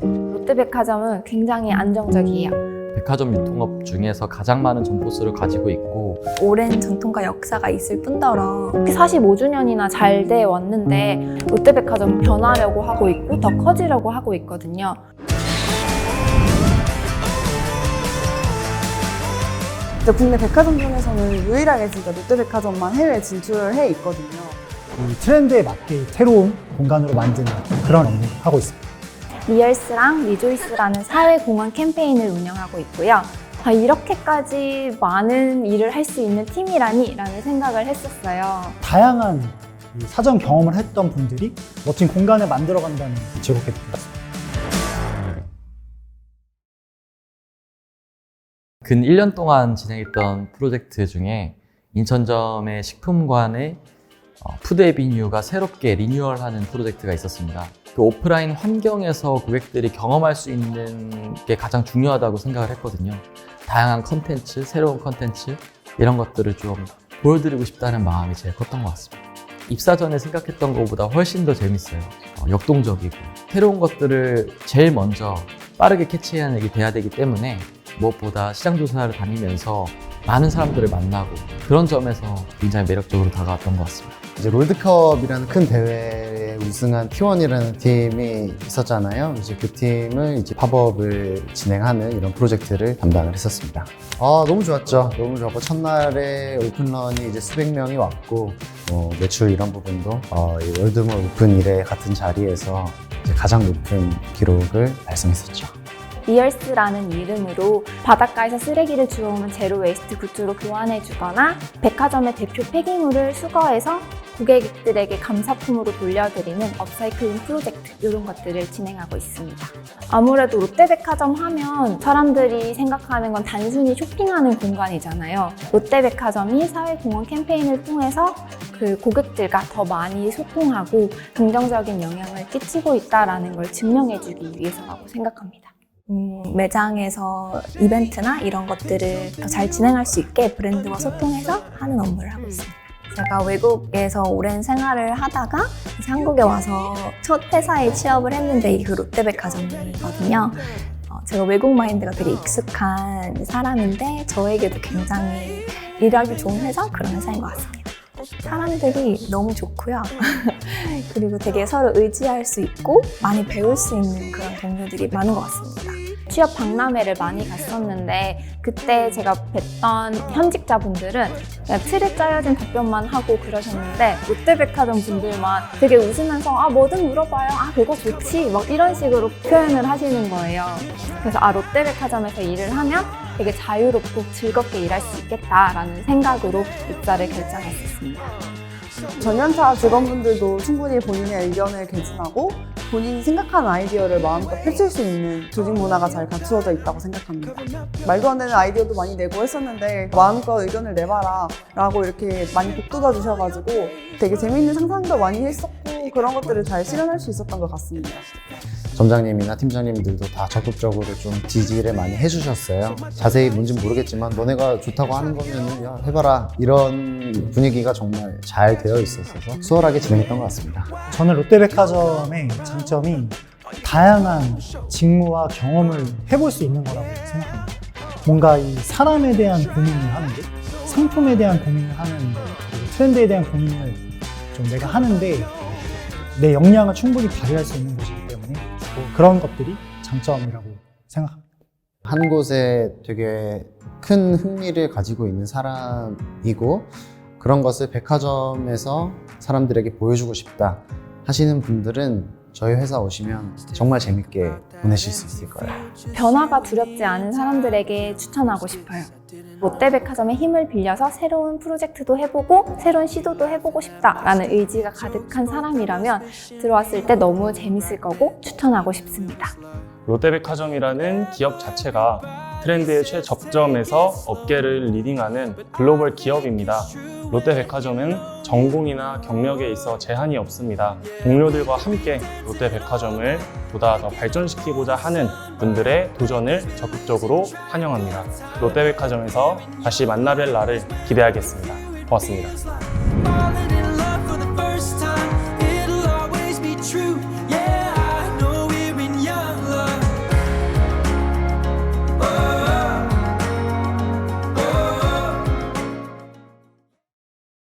롯데백화점은 굉장히 안정적이에요. 백화점 유통업 중에서 가장 많은 점포 수를 가지고 있고 오랜 전통과 역사가 있을 뿐더러 45주년이나 잘 돼 왔는데 롯데백화점 변하려고 하고 있고 더 커지려고 하고 있거든요. 진짜 국내 백화점 중에서는 유일하게 진짜 롯데백화점만 해외 진출을 해 있거든요. 이 트렌드에 맞게 새로운 공간으로 만드는 그런 업무를 하고 있습니다. 리얼스랑 리조이스라는 사회공헌 캠페인을 운영하고 있고요. 아, 이렇게까지 많은 일을 할 수 있는 팀이라니? 라는 생각을 했었어요. 다양한 이 사전 경험을 했던 분들이 멋진 공간을 만들어간다는 즐겁게 느꼈습니다. 근 1년 동안 진행했던 프로젝트 중에 인천점의 식품관의 어, 푸드 에비뉴가 새롭게 리뉴얼하는 프로젝트가 있었습니다. 그 오프라인 환경에서 고객들이 경험할 수 있는 게 가장 중요하다고 생각을 했거든요. 다양한 컨텐츠, 새로운 컨텐츠 이런 것들을 좀 보여드리고 싶다는 마음이 제일 컸던 것 같습니다. 입사 전에 생각했던 것보다 훨씬 더 재밌어요. 어, 역동적이고 새로운 것들을 제일 먼저 빠르게 캐치해내기 돼야 되기 때문에 무엇보다 시장 조사를 다니면서 많은 사람들을 만나고 그런 점에서 굉장히 매력적으로 다가왔던 것 같습니다. 이제 롤드컵이라는 큰 대회에 우승한 T1이라는 팀이 있었잖아요. 이제 그 팀을 이제 팝업을 진행하는 이런 프로젝트를 담당을 했었습니다. 아, 너무 좋았죠. 너무 좋았고, 첫날에 오픈런이 이제 수백 명이 왔고, 뭐 매출 이런 부분도 어, 이 월드몰 오픈 이래 같은 자리에서 이제 가장 높은 기록을 달성했었죠. 리얼스라는 이름으로 바닷가에서 쓰레기를 주워오는 제로 웨이스트 굿즈로 교환해주거나 백화점의 대표 폐기물을 수거해서 고객들에게 감사품으로 돌려드리는 업사이클링 프로젝트 이런 것들을 진행하고 있습니다. 아무래도 롯데백화점 하면 사람들이 생각하는 건 단순히 쇼핑하는 공간이잖아요. 롯데백화점이 사회공헌 캠페인을 통해서 그 고객들과 더 많이 소통하고 긍정적인 영향을 끼치고 있다라는 걸 증명해주기 위해서라고 생각합니다. 음, 매장에서 이벤트나 이런 것들을 더 잘 진행할 수 있게 브랜드와 소통해서 하는 업무를 하고 있습니다. 제가 외국에서 오랜 생활을 하다가 이제 한국에 와서 첫 회사에 취업을 했는데 이그 롯데백화점이거든요. 어, 제가 외국 마인드가 되게 익숙한 사람인데 저에게도 굉장히 일하기 좋은 회사 그런 회사인 것 같습니다. 사람들이 너무 좋고요. 그리고 되게 서로 의지할 수 있고 많이 배울 수 있는 그런 동료들이 많은 것 같습니다. 취업 박람회를 많이 갔었는데 그때 제가 뵀던 현직자분들은 그냥 틀에 짜여진 답변만 하고 그러셨는데 롯데백화점 분들만 되게 웃으면서 아 뭐든 물어봐요. 아 그거 좋지. 막 이런 식으로 표현을 하시는 거예요. 그래서 아 롯데백화점에서 일을 하면 되게 자유롭고 즐겁게 일할 수 있겠다라는 생각으로 입사를 결정했었습니다 전년차 직원분들도 충분히 본인의 의견을 개진하고 본인이 생각하는 아이디어를 마음껏 펼칠 수 있는 조직 문화가 잘 갖추어져 있다고 생각합니다. 말도 안 되는 아이디어도 많이 내고 했었는데 마음껏 의견을 내봐라 라고 이렇게 많이 북돋아 주셔가지고 되게 재밌는 상상도 많이 했었고 그런 것들을 잘 실현할 수 있었던 것 같습니다. 점장님이나 팀장님들도 다 적극적으로 좀 지지를 많이 해주셨어요. 자세히 뭔진 모르겠지만 너네가 좋다고 하는 거면은 야, 해봐라 이런 분위기가 정말 잘 되어 있었어서 수월하게 진행했던 것 같습니다. 저는 롯데백화점의 장점이 다양한 직무와 경험을 해볼 수 있는 거라고 생각합니다. 뭔가 이 사람에 대한 고민을 하는 데, 상품에 대한 고민을 하는데, 그리고 트렌드에 대한 고민을 좀 내가 하는데, 내 역량을 충분히 발휘할 수 있는 곳이기 때문에 뭐 그런 것들이 장점이라고 생각합니다. 한 곳에 되게 큰 흥미를 가지고 있는 사람이고 그런 것을 백화점에서 사람들에게 보여주고 싶다 하시는 분들은 저희 회사 오시면 정말 재밌게 보내실 수 있을 거예요. 변화가 두렵지 않은 사람들에게 추천하고 싶어요. 롯데백화점의 힘을 빌려서 새로운 프로젝트도 해보고 새로운 시도도 해보고 싶다라는 의지가 가득한 사람이라면 들어왔을 때 너무 재밌을 거고 추천하고 싶습니다. 롯데백화점이라는 기업 자체가 트렌드의 최접점에서 업계를 리딩하는 글로벌 기업입니다. 롯데백화점은 전공이나 경력에 있어 제한이 없습니다. 동료들과 함께 롯데백화점을 보다 더 발전시키고자 하는 분들의 도전을 적극적으로 환영합니다. 롯데백화점에서 다시 만나뵐 날을 기대하겠습니다. 고맙습니다.